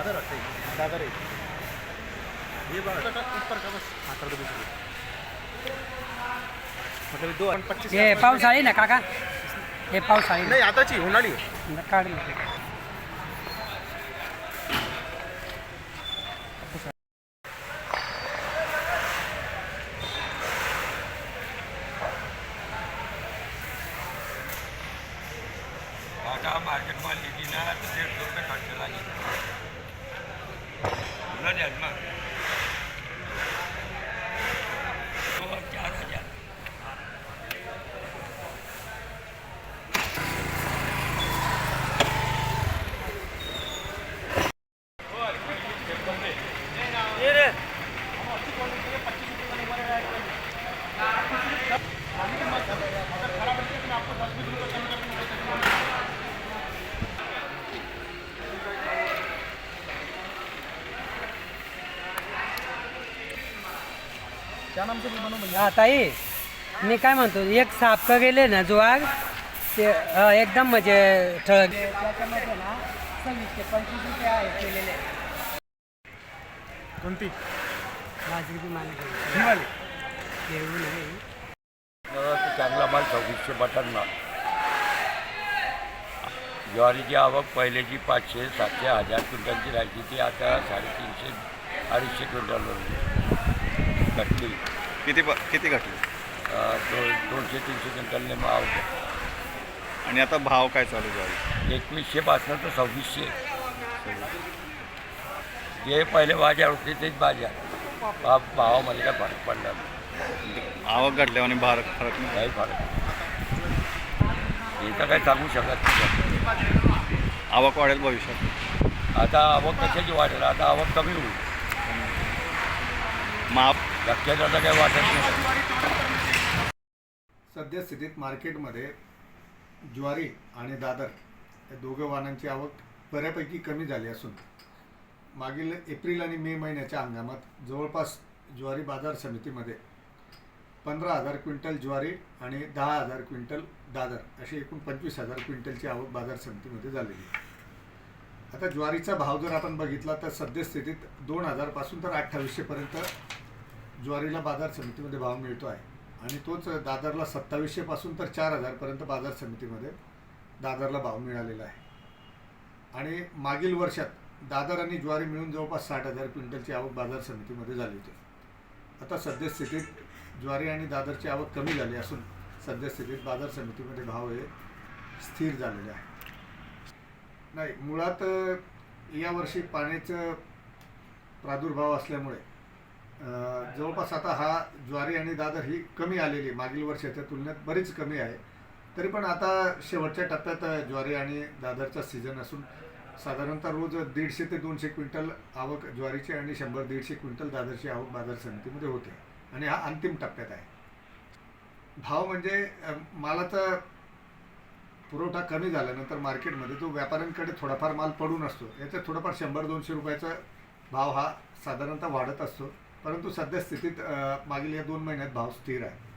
दादर असते दादर आहे पाऊस बघा ना काका? हे पावसाळी नाही आताची उन्हाळी काढली. मार्केटमा दीड रुपये खर्च लागेल. 你要点什么？हा ताई मी काय म्हणतो एक साप का गेले ना जो आग ते अ, एकदम म्हणजे ठळक. त्याच्यामध्ये ना सव्वीसशे पंचवीस रुपये आहे. केलेले कोणती बी नये तर चांगला माल सव्वीसशे बटांना ज्वारीची आवक पहिल्याची पाचशे सातशे हजार क्विंटलची राहायची ती आता साडेतीनशे अडीचशे क्विंटलवर. घटली किती प- किती घटले? दो दोनशे तीनशे क्विंटलने माव आणि आता भाव काय चालू झाले एकवीसशेपासनं तर सव्वीसशे. जे पहिले बाजार होते तेच बाजार भा भावामध्ये काय फरक पडला नाही. आवक घटल्यावर आणि भार फरक नाही? काही फरक नाही. इथं काही सांगू शकत नाही. आवक वाढेल भविष्यात? आता आवक कशाची वाढेल? आता आवक कमी होईल. माप काही वाटत नाही सद्यस्थितीत मार्केटमध्ये ज्वारी आणि दादर या दोघं वाहनांची आवक बऱ्यापैकी कमी झाली असून मागील एप्रिल आणि मे महिन्याच्या हंगामात जवळपास ज्वारी बाजार समितीमध्ये पंधरा हजार क्विंटल ज्वारी आणि दहा हजार क्विंटल दादर अशी एकूण पंचवीस हजार क्विंटलची आवक बाजार समितीमध्ये झालेली आहे. आता ज्वारीचा भाव जर आपण बघितला तर सद्यस्थितीत दोन हजारपासून तर अठ्ठावीसशेपर्यंत ज्वारीला बाजार समितीमध्ये भाव मिळतो आहे. आणि तोच दादरला सत्तावीसशेपासून तर चार हजारपर्यंत बाजार समितीमध्ये दादरला भाव मिळालेला आहे. आणि मागील वर्षात दादर आणि ज्वारी मिळून जवळपास साठ हजार क्विंटलची आवक बाजार समितीमध्ये झाली होती. आता सद्यस्थितीत ज्वारी आणि दादरची आवक कमी झाली असून सद्यस्थितीत बाजार समितीमध्ये भाव हे स्थिर झालेले आहे. नाही मुळात या यावर्षी पाण्याचं प्रादुर्भाव असल्यामुळे जवळपास आता हा ज्वारी आणि दादर ही कमी आलेली मागील वर्षाच्या तुलनेत बरीच कमी आहे. तरी पण आता शेवटच्या टप्प्यात ज्वारी आणि दादरचा सीझन असून साधारणतः रोज दीडशे ते दोनशे क्विंटल आवक ज्वारीची आणि शंभर दीडशे क्विंटल दादरची आवक बाजार समितीमध्ये होते. आणि हा अंतिम टप्प्यात आहे. भाव म्हणजे अ, मालाचा पुरवठा कमी झाल्यानंतर मार्केटमध्ये तो व्यापाऱ्यांकडे थोडाफार माल पडून असतो. याच्यात थोडाफार शंभर दोनशे रुपयाचा भाव हा साधारणतः वाढत असतो. परंतु सध्या स्थितीत मागील या दोन महिन्यात भाव स्थिर आहे.